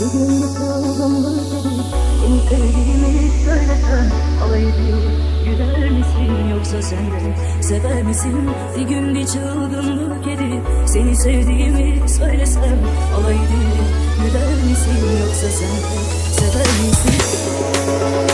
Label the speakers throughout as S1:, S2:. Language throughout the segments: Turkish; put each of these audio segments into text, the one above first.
S1: Bugün yıkıldım böyle Seni sevdiğimi söylesen Alay ediyor Güler misin yoksa sen de Sever misin bir gün bir çılgınlık edip Seni sevdiğimi söylesem Alay ediyor Güler misin yoksa sen de Sever misin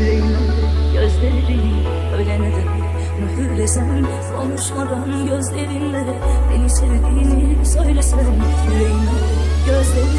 S1: Yüreğime gözlerini ölene dek Mühürlesen Konuşmadan gözlerinle Beni sevdiğini söylesen Yüreğime gözlerini